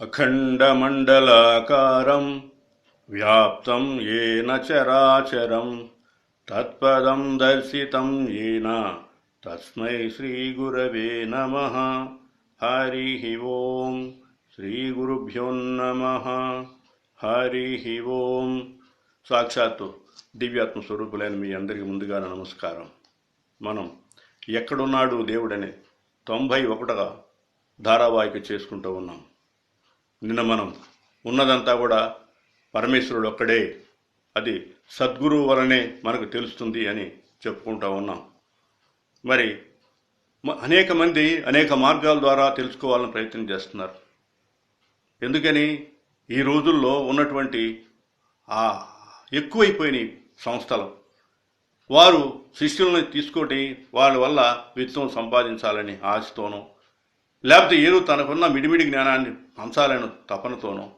అఖండమండలాకారం వ్యాప్తం ఏన చరాచరం తత్పదం దర్శితం ఏన. తస్మై శ్రీగురవే నమ. హరి ఓం శ్రీగురుభ్యో నమ. హరి ఓం. సాక్షాత్తు దివ్యాత్మ స్వరూపులైన మీ అందరికీ ముందుగా నమస్కారం. మనం ఎక్కడున్నాడు దేవుడని తొంభై ఒకటగా ధారావాహిక చేసుకుంటూ ఉన్నాం. నిన్న మనం ఉన్నదంతా కూడా పరమేశ్వరుడు ఒక్కడే. అది సద్గురువు వలనే మనకు తెలుస్తుంది అని చెప్పుకుంటూ ఉన్నాం. మరి అనేక మంది అనేక మార్గాల ద్వారా తెలుసుకోవాలని ప్రయత్నం చేస్తున్నారు. ఎందుకని? ఈ రోజుల్లో ఉన్నటువంటి ఆ ఎక్కువైపోయిన సంస్థలు వారు శిష్యులను తీసుకొని వాళ్ళ వల్ల విత్తం సంపాదించాలని ఆశతోనూ లేకపోతే ఏదో తనకున్న మిడిమిడి జ్ఞానాన్ని అంశాలను తపనతోనూ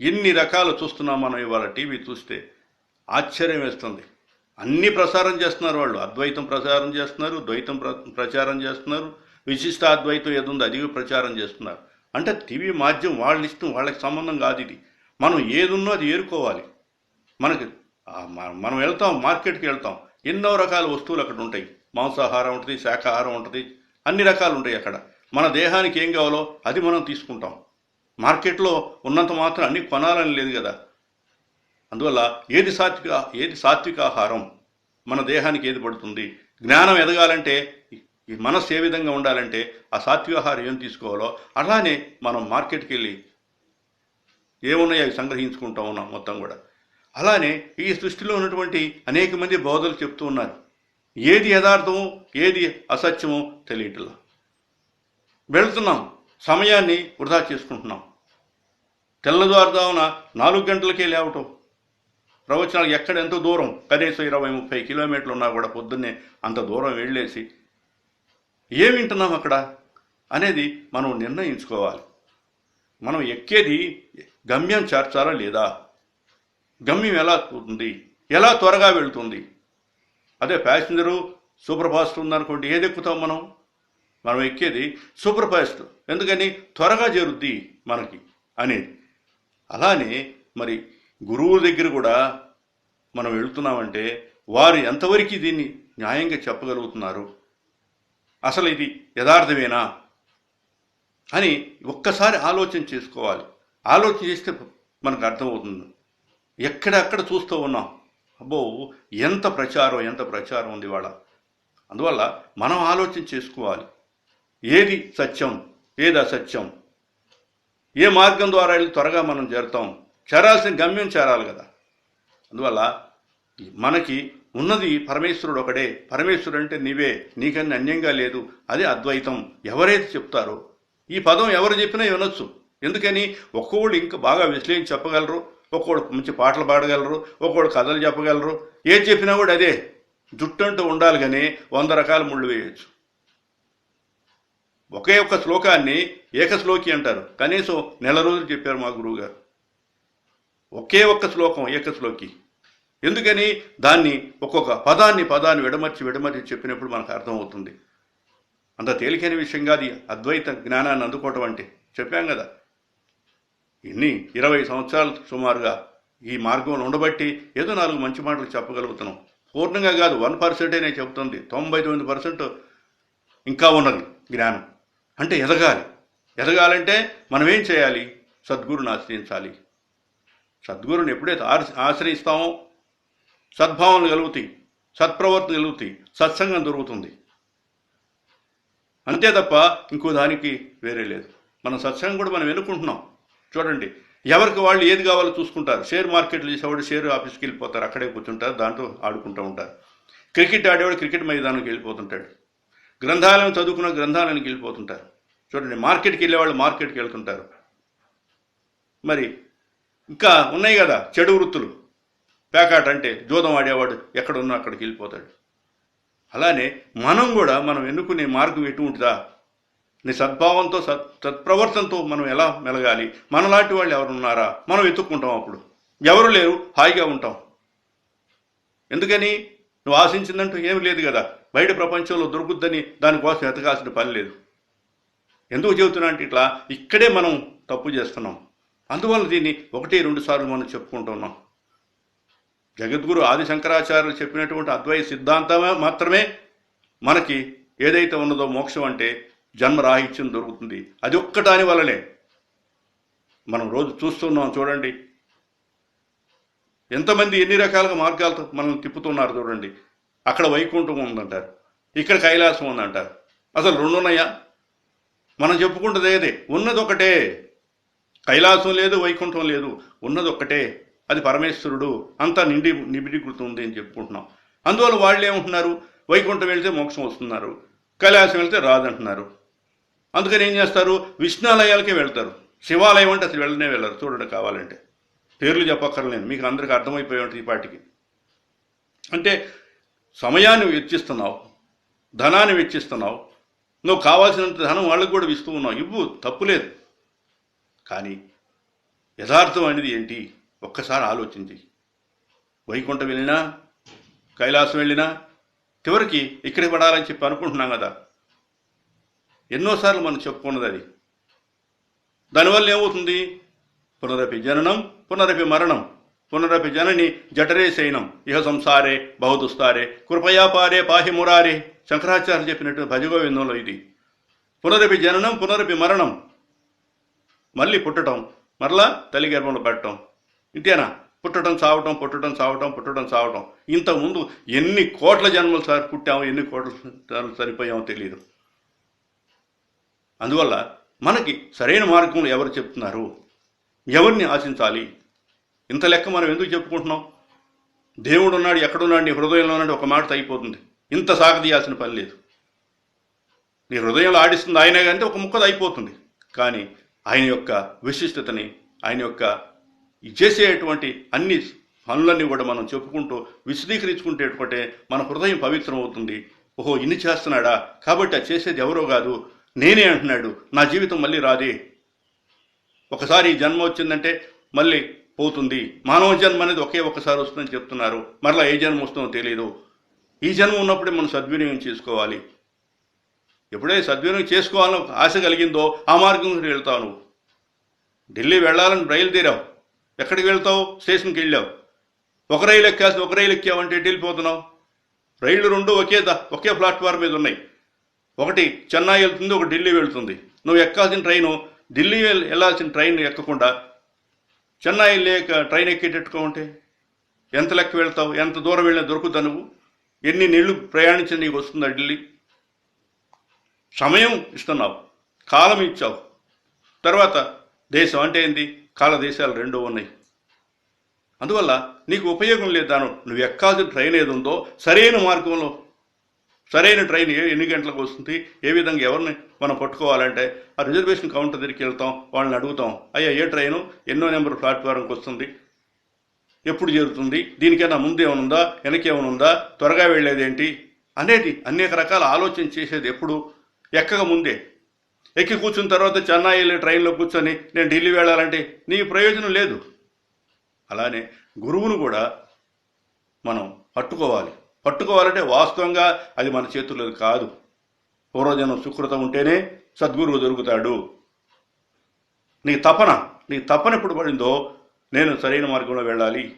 ఎన్ని రకాలు చూస్తున్నాం మనం ఇవాళ టీవీ చూస్తే ఆశ్చర్యం వేస్తుంది. అన్ని ప్రసారం చేస్తున్నారు వాళ్ళు. అద్వైతం ప్రచారం చేస్తున్నారు ద్వైతం ప్ర ప్రచారం చేస్తున్నారు విశిష్ట అద్వైతం ఏదుందో అది ప్రచారం చేస్తున్నారు. అంటే టీవీ మాధ్యమం వాళ్ళ ఇష్టం వాళ్ళకి సంబంధం కాదు ఇది. మనం ఏదున్నో అది ఏరుకోవాలి. మనకి మనం వెళ్తాం మార్కెట్కి వెళ్తాం. ఎన్నో రకాల వస్తువులు అక్కడ ఉంటాయి. మాంసాహారం ఉంటుంది శాకాహారం ఉంటుంది. అన్ని రకాలు ఉంటాయి అక్కడ. మన దేహానికి ఏం కావాలో అది మనం తీసుకుంటాం. మార్కెట్లో ఉన్నంత మాత్రం అన్ని కొనాలని లేదు కదా. అందువల్ల ఏది సాత్విక ఏది సాత్విక ఆహారం మన దేహానికి ఏది పడుతుంది? జ్ఞానం ఎదగాలంటే ఈ- మనస్సు ఏ విధంగా ఉండాలంటే ఆ సాత్విక ఆహారం ఏం తీసుకోవాలో అలానే మనం మార్కెట్కి వెళ్ళి ఏమున్నాయో అవి సంగ్రహించుకుంటా ఉన్నాం మొత్తం కూడా. అలానే ఈ సృష్టిలో ఉన్నటువంటి అనేక మంది బోధలు చెప్తూ ఉన్నారు. ఏది యథార్థము ఏది అసత్యమో తెలియట్లా. వెళ్తున్నాం. సమయాన్ని వృధా చేసుకుంటున్నాం. తెల్లవారుదామున నాలుగు గంటలకే లేవటం. ప్రవచనాలు ఎక్కడ ఎంత దూరం. కనీసం ఇరవై ముప్పై కిలోమీటర్లు ఉన్నా కూడా పొద్దున్నే అంత దూరం వెళ్ళేసి ఏం వింటున్నాం అక్కడ? అనేది మనం నిర్ణయించుకోవాలి. మనం ఎక్కేది గమ్యం చేర్చాలా లేదా? గమ్యం ఎలా అవుతుంది ఎలా త్వరగా వెళ్తుంది? అదే ప్యాసింజరు సూపర్ ఫాస్ట్ ఉందనుకోండి ఏది ఎక్కుతాం మనం? మనం ఎక్కేది సూపర్ ఫాస్ట్ ఎందుకని? త్వరగా చేరుద్ది మనకి అనేది. అలానే మరి గురువు దగ్గర కూడా మనం వెళుతున్నామంటే వారు ఎంతవరకు దీన్ని న్యాయంగా చెప్పగలుగుతున్నారు? అసలు ఇది యథార్థమేనా? అని ఒక్కసారి ఆలోచన చేసుకోవాలి. ఆలోచన చేస్తే మనకు అర్థమవుతుంది. ఎక్కడెక్కడ చూస్తూ ఉన్నాం? అబ్బో ఎంత ప్రచారం ఎంత ప్రచారం ఉంది వాళ్ళ అందువల్ల మనం ఆలోచన చేసుకోవాలి. ఏది సత్యం ఏది అసత్యం? ఏ మార్గం ద్వారా వెళ్ళి త్వరగా మనం చేరుతాం? చేరాల్సిన గమ్యం చేరాలి కదా. అందువల్ల మనకి ఉన్నది పరమేశ్వరుడు ఒకడే. పరమేశ్వరుడు అంటే నీవే. నీకన్నా అన్యంగా లేదు. అది అద్వైతం. ఎవరైతే చెప్తారో ఈ పదం ఎవరు చెప్పినా వినొచ్చు. ఎందుకని? ఒక్కోళ్ళు ఇంకా బాగా విశ్లేషించి చెప్పగలరు. ఒక్కొక్కడు మంచి పాటలు పాడగలరు. ఒక్కోడు కథలు చెప్పగలరు. ఏది చెప్పినా కూడా అదే. జుట్టు అంటూ ఉండాలి కానీ వంద రకాల ముళ్ళు వేయచ్చు. ఒకే ఒక్క శ్లోకాన్ని ఏకశ్లోకి అంటారు. కనీసం నెల రోజులు చెప్పారు మా గురువు గారు ఒకే ఒక్క శ్లోకం ఏకశ్లోకి. ఎందుకని? దాన్ని ఒక్కొక్క పదాన్ని పదాన్ని విడమర్చి విడమర్చి చెప్పినప్పుడు మనకు అర్థమవుతుంది. అంత తేలికైన విషయం కాదు అద్వైత జ్ఞానాన్ని అందుకోవటం అంటే. చెప్పాం కదా. ఇన్ని ఇరవై సంవత్సరాలు సుమారుగా ఈ మార్గంలో ఉండబట్టి ఏదో నాలుగు మంచి మాటలు చెప్పగలుగుతున్నాం. పూర్ణంగా కాదు వన్ పర్సెంటే నేను చెబుతుంది. తొంభై తొమ్మిది పర్సెంట్ ఇంకా ఉన్నది జ్ఞానం. అంటే ఎదగాలి. ఎదగాలంటే మనం ఏం చేయాలి? సద్గురుని ఆశ్రయించాలి. సద్గురుని ఎప్పుడైతే ఆర్- ఆశ్రయిస్తామో సద్భావనలు కలుగుతాయి సత్ప్రవర్తన కలుగుతాయి సత్సంగం దొరుకుతుంది. అంతే తప్ప ఇంకో దానికి వేరే లేదు. మన సత్సంగం కూడా మనం ఎన్నుకుంటున్నాం. చూడండి ఎవరికి వాళ్ళు ఏది కావాలో చూసుకుంటారు. షేర్ మార్కెట్లు చేసేవాడు షేర్ ఆఫీస్కి వెళ్ళిపోతారు. అక్కడే కూర్చుంటారు దాంతో ఆడుకుంటూ ఉంటారు. క్రికెట్ ఆడేవాడు క్రికెట్ మైదానానికి వెళ్ళిపోతుంటాడు. గ్రంథాలయం చదువుకున్న గ్రంథాలయానికి వెళ్ళిపోతుంటారు. చూడండి మార్కెట్కి వెళ్ళేవాళ్ళు మార్కెట్కి వెళ్తుంటారు. మరి ఇంకా ఉన్నాయి కదా చెడు వృత్తులు. పేకాట అంటే జూదం ఆడేవాడు ఎక్కడున్నా అక్కడికి వెళ్ళిపోతాడు. అలానే మనం కూడా మనం ఎన్నుకునే మార్గం ఎటువంటిదా? నీ సద్భావంతో సత్ సత్ప్రవర్తనతో మనం ఎలా మెలగాలి? మనలాంటి వాళ్ళు ఎవరు ఉన్నారా మనం వెతుక్కుంటాం అప్పుడు. ఎవరు లేరు? హాయిగా ఉంటాం. ఎందుకని? నువ్వు ఆశించిందంటూ ఏమి లేదు కదా. బయట ప్రపంచంలో దొరుకుద్దని దానికోసం ఎతకాల్సిన పని లేదు. ఎందుకు చెబుతున్నా అంటే ఇట్లా ఇక్కడే మనం తప్పు చేస్తున్నాం. అందువల్ల దీన్ని ఒకటి రెండు సార్లు మనం చెప్పుకుంటున్నాం. జగద్గురు ఆది శంకరాచార్యులు చెప్పినటువంటి అద్వైత సిద్ధాంతమే మాత్రమే మనకి ఏదైతే ఉన్నదో మోక్షం అంటే జన్మ రాహిత్యం దొరుకుతుంది. అది ఒక్కటాని వల్లనే. మనం రోజు చూస్తున్నాం చూడండి ఎంతమంది ఎన్ని రకాలుగా మార్గాలతో మనల్ని తిప్పుతున్నారు చూడండి. అక్కడ వైకుంఠం ఉందంటారు. ఇక్కడ కైలాసం ఉందంటారు. అసలు రెండు ఉన్నాయా మనం చెప్పుకుంటుంది ఏదే? ఉన్నది ఒకటే కైలాసం లేదు వైకుంఠం లేదు. ఉన్నది ఒక్కటే అది పరమేశ్వరుడు. అంతా నిండి నిబిడీకృతుంది అని చెప్పుకుంటున్నాం. అందువల్ల వాళ్ళు ఏమంటున్నారు? వైకుంఠం వెళ్తే మోక్షం వస్తున్నారు. కైలాసం వెళ్తే రాదంటున్నారు. అందుకని ఏం చేస్తారు? విష్ణాలయాలకే వెళ్తారు. శివాలయం అంటే అసలు వెళ్ళనే వెళ్ళరు. చూడండి కావాలంటే. పేర్లు చెప్పక్కర్లేను మీకు అందరికి అర్థమైపోయి ఉంటుంది ఈ పాటికి. అంటే సమయాన్ని వెచ్చిస్తున్నావు ధనాన్ని వెచ్చిస్తున్నావు నువ్వు కావాల్సినంత ధనం వాళ్ళకు కూడా ఇస్తూ ఉన్నావు. ఇవ్వు తప్పులేదు కానీ యథార్థం అనేది ఏంటి? ఒక్కసారి ఆలోచించి వైకుంఠం వెళ్ళినా కైలాసం వెళ్ళినా చివరికి ఇక్కడికి పడాలని చెప్పి అనుకుంటున్నాం కదా. ఎన్నోసార్లు మనం చెప్పుకున్నది అది. దానివల్ల ఏమవుతుంది? పునరపి జననం పునరపి మరణం పునరపి జనని జఠరే శయనం. ఇహ సంసారే బహుదుస్తారే కృపయా పారే పాహి మురారే. శంకరాచార్య చెప్పినట్టు భజగోవిందంలో ఇది. పునరపి జననం పునరపి మరణం. మళ్ళీ పుట్టడం మరలా తల్లి గర్భంలో పెట్టడం ఇంతేనా? పుట్టడం చావటం పుట్టడం చావటం పుట్టడం చావటం ఇంతకుముందు ఎన్ని కోట్ల జన్మలు సార్ పుట్టాము ఎన్ని కోట్ల జన్మలు చనిపోయామో తెలియదు అందువల్ల మనకి సరైన మార్గంలో ఎవరు చెప్తున్నారు? ఎవరిని ఆశించాలి? ఇంత లెక్క మనం ఎందుకు చెప్పుకుంటున్నాం? దేవుడు ఉన్నాడు ఎక్కడున్నాడు నీ హృదయంలో ఉన్నాడు ఒక మాట అయిపోతుంది. ఇంత సాగదీయాల్సిన పని లేదు. నీ హృదయంలో ఆడిస్తుంది ఆయనే కంటే ఒక ముక్కది అయిపోతుంది. కానీ ఆయన యొక్క విశిష్టతని ఆయన యొక్క చేసేటువంటి అన్ని పనులన్నీ కూడా మనం చెప్పుకుంటూ విశదీకరించుకుంటేటువంటి మన హృదయం పవిత్రం అవుతుంది ఓహో ఇన్ని చేస్తున్నాడా? కాబట్టి అది చేసేది ఎవరో కాదు. నేనే అంటున్నాడు. నా జీవితం మళ్ళీ రాదే. ఒకసారి జన్మ వచ్చిందంటే మళ్ళీ పోతుంది. మానవ జన్మ అనేది ఒకే ఒక్కసారి వస్తుందని చెప్తున్నారు. మరలా ఏ జన్మ వస్తుందో తెలియదు ఈ జన్మ ఉన్నప్పుడే మనం సద్వినియోగం చేసుకోవాలి. ఎప్పుడైతే సద్వినియోగం చేసుకోవాలని ఆశ కలిగిందో ఆ మార్గం గురించి వెళ్తావు నువ్వు. ఢిల్లీ వెళ్ళాలని బయలుదేరావు. ఎక్కడికి వెళ్తావు? స్టేషన్కి వెళ్ళావు. ఒక రైలు ఎక్కాల్సి ఒక రైలు ఎక్కావంటే ఎటు వెళ్ళిపోతున్నావు? రైళ్ళు రెండు ఒకే ద- ఒకే ప్లాట్ఫామ్ మీద ఉన్నాయి. ఒకటి చెన్నై వెళ్తుంది ఒక ఢిల్లీ వెళ్తుంది. నువ్వు ఎక్కాల్సిన ట్రైను ఢిల్లీ వెళ్ళాల్సిన ట్రైన్ ఎక్కకుండా చెన్నై లేక ట్రైన్ ఎక్కేటట్టుగా ఉంటే ఎంత లెక్క వెళ్తావు? ఎంత దూరం వెళ్ళినా దొరుకుతా నువ్వు? ఎన్ని నెలలు ప్రయాణించిన నీకు వస్తుందా ఢిల్లీ? సమయం ఇస్తున్నావు కాలం ఇచ్చావు. తర్వాత దేశం అంటే ఏంది? కాల దేశాలు రెండూ ఉన్నాయి. అందువల్ల నీకు ఉపయోగం లేదు దాని నువ్వు ఎక్కాల్సిన ట్రైన్ ఏది ఉందో సరైన మార్గంలో సరైన ట్రైన్ ఏ ఎన్ని గంటలకు వస్తుంది? ఏ విధంగా ఎవరిని మనం పట్టుకోవాలంటే ఆ రిజర్వేషన్ కౌంటర్ దగ్గరికి వెళ్తాం వాళ్ళని అడుగుతాం అయ్యా ఏ ట్రైను? ఎన్నో నెంబర్ ప్లాట్ఫారంకి వస్తుంది? ఎప్పుడు చేరుతుంది? దీనికైనా ముందు ఏమనుందా వెనక ఏమైనా ఉందా? త్వరగా వెళ్ళేదేంటి? అనేది అనేక రకాల ఆలోచన చేసేది ఎప్పుడు? ఎక్కక ముందే. ఎక్కి కూర్చున్న తర్వాత చెన్నై వెళ్ళి ట్రైన్లో కూర్చొని నేను ఢిల్లీ వెళ్ళాలంటే నీ ప్రయోజనం లేదు. అలానే గురువును కూడా మనం పట్టుకోవాలి. పట్టుకోవాలంటే వాస్తవంగా అది మన చేతుల్లో కాదు. పూర్వజనం సుకృతం ఉంటేనే సద్గురువు దొరుకుతాడు. నీ తపన నీ తపన ఎప్పుడు పడిందో నేను సరైన మార్గంలో వెళ్ళాలి.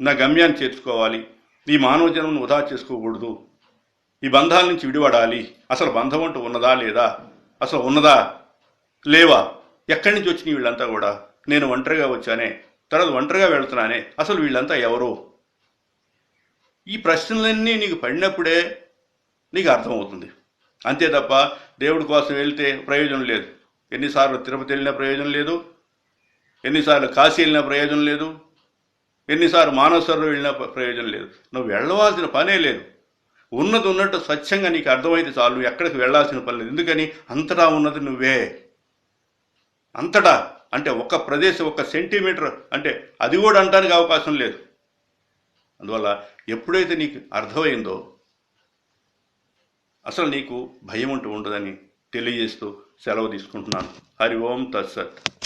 నా గమ్యాన్ని చేర్చుకోవాలి. ఈ మానవ జన్మను వృధా చేసుకోకూడదు. ఈ బంధాల నుంచి విడిపడాలి. అసలు బంధం అంటూ ఉన్నదా లేదా? అసలు ఉన్నదా? లేవా? ఎక్కడి నుంచి వచ్చినాయి వీళ్ళంతా కూడా? నేను ఒంటరిగా వచ్చానే తర్వాత ఒంటరిగా వెళ్తున్నానే అసలు వీళ్ళంతా ఎవరు? ఈ ప్రశ్నలన్నీ నీకు పడినప్పుడే నీకు అర్థమవుతుంది. అంతే తప్ప దేవుడి కోసం వెళ్తే ప్రయోజనం లేదు. ఎన్నిసార్లు తిరుపతి వెళ్ళినా ప్రయోజనం లేదు. ఎన్నిసార్లు కాశీ వెళ్ళినా ప్రయోజనం లేదు. ఎన్నిసార్లు మానసరోవరం వెళ్ళినా ప్రయోజనం లేదు. నువ్వు వెళ్ళవలసిన పనే లేదు. ఉన్నది ఉన్నట్టు స్వచ్ఛంగా నీకు అర్థమైతే చాలు. నువ్వు ఎక్కడికి వెళ్ళాల్సిన పని లేదు. ఎందుకని? అంతటా ఉన్నది నువ్వే. అంతటా అంటే ఒక ప్రదేశం ఒక సెంటీమీటర్ అంటే అది కూడా అంటానికి అవకాశం లేదు. అందువల్ల ఎప్పుడైతే నీకు అర్థమైందో అసలు నీకు భయం అంటూ ఉండదని తెలియజేస్తూ సెలవు తీసుకుంటున్నాను. హరి ఓం తత్సత్.